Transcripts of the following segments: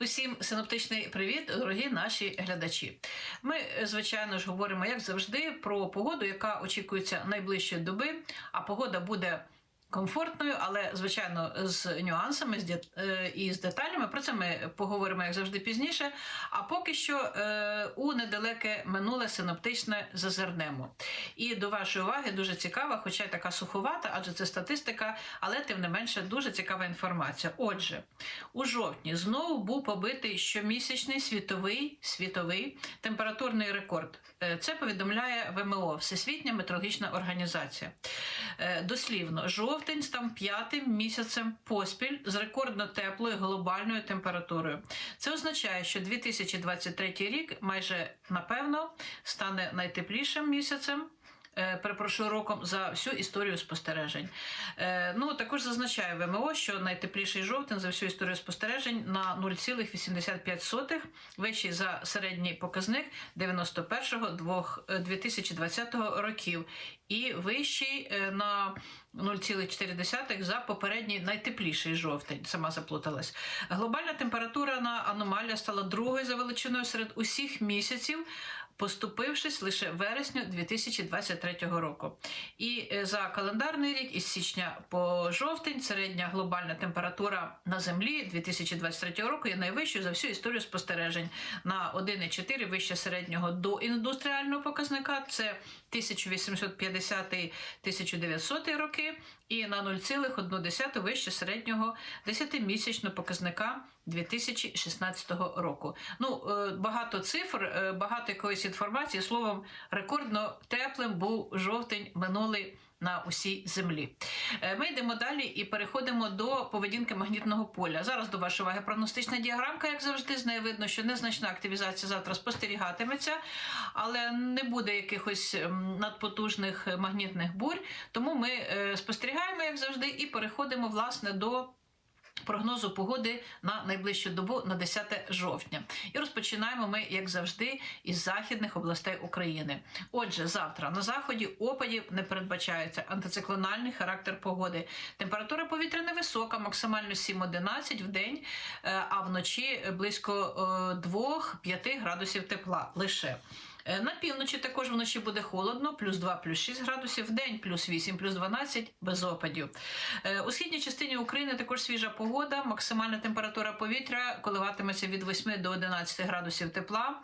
Усім синоптичний привіт, дорогі наші глядачі. Ми, звичайно ж, говоримо, як завжди, про погоду, яка очікується найближчої доби, а погода буде. Комфортною, але звичайно з нюансами е, і з деталями. Про це ми поговоримо як завжди пізніше. А поки що е, у недалеке минуле синоптичне зазирнемо. І до вашої уваги дуже цікава, хоча й така суховата, адже це статистика, але тим не менше дуже цікава інформація. Отже, у жовтні знову був побитий щомісячний світовий світовий температурний рекорд. Е, Це повідомляє ВМО Всесвітня метеорологічна організація. Дослівно, жовтень став п'ятим місяцем поспіль з рекордно теплою глобальною температурою. Це означає, що 2023 рік майже напевно стане найтеплішим місяцем. Е, Перепрошую роком за всю історію спостережень. Е, Ну також зазначає ВМО, що найтепліший жовтень за всю історію спостережень на 0,85 вищий за середній показник 91-го двох- е, 2020 років, і вищий на 0,4 за попередній найтепліший жовтень. Сама заплуталась. Глобальна температура на аномалія стала другою за величиною серед усіх місяців, поступившись лише вересню 2023 року. І е, за календарний рік із січня по жовтень середня глобальна температура на землі 2023 року є найвищою за всю історію спостережень на 1,4 вище середнього до індустріального показника. Це 1850-1900 роки, і на 0,1 вище середнього 10-місячного показника 2016 року. Ну, е, багато цифр, е, багато якоїсь інформації. Словом, рекордно теплим був жовтень минулий на усій землі. Е, Ми йдемо далі і переходимо до поведінки магнітного поля. Зараз до вашої уваги прогностична діаграмка, як завжди, з неї видно, що незначна активізація завтра спостерігатиметься, але не буде якихось ем, надпотужних магнітних бурь. Тому ми е, спостерігаємо, як завжди, і переходимо власне до. Прогнозу погоди на найближчу добу на 10 жовтня. І розпочинаємо ми, як завжди, із західних областей України. Отже, завтра на заході опадів не передбачається антициклональний характер погоди. Температура повітря невисока, максимально 7-11 в день, е, а вночі близько е, 2-5 градусів тепла лише. Е, На півночі також вночі буде холодно, плюс 2, плюс 6 градусів, в день плюс 8, плюс 12, без опадів. Е, У східній частині України також свіжа погода, максимальна температура повітря коливатиметься від 8 до 11 градусів тепла,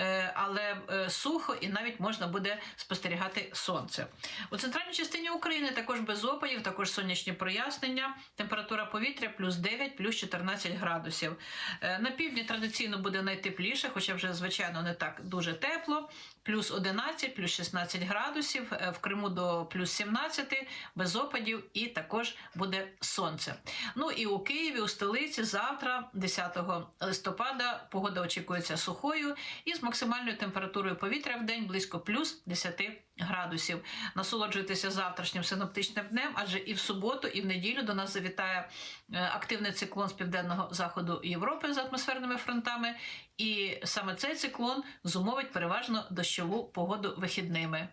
Е, але сухо і навіть можна буде спостерігати сонце. У центральній частині України також без опадів, також сонячні прояснення, температура повітря плюс 9, плюс 14 градусів. На півдні традиційно буде найтепліше, хоча вже, звичайно, не так дуже тепло. Плюс 11, плюс 16 градусів, е, в Криму до плюс 17, без опадів, і також буде сонце. Ну і у Києві, у столиці, завтра, 10 листопада, погода очікується сухою і з максимальною температурою повітря в день близько плюс 10 градусів. Насолоджуйтеся завтрашнім синоптичним днем, адже і в суботу, і в неділю до нас завітає е, активний циклон з південного заходу Європи з атмосферними фронтами. І саме цей циклон зумовить переважно дощову погоду вихідними.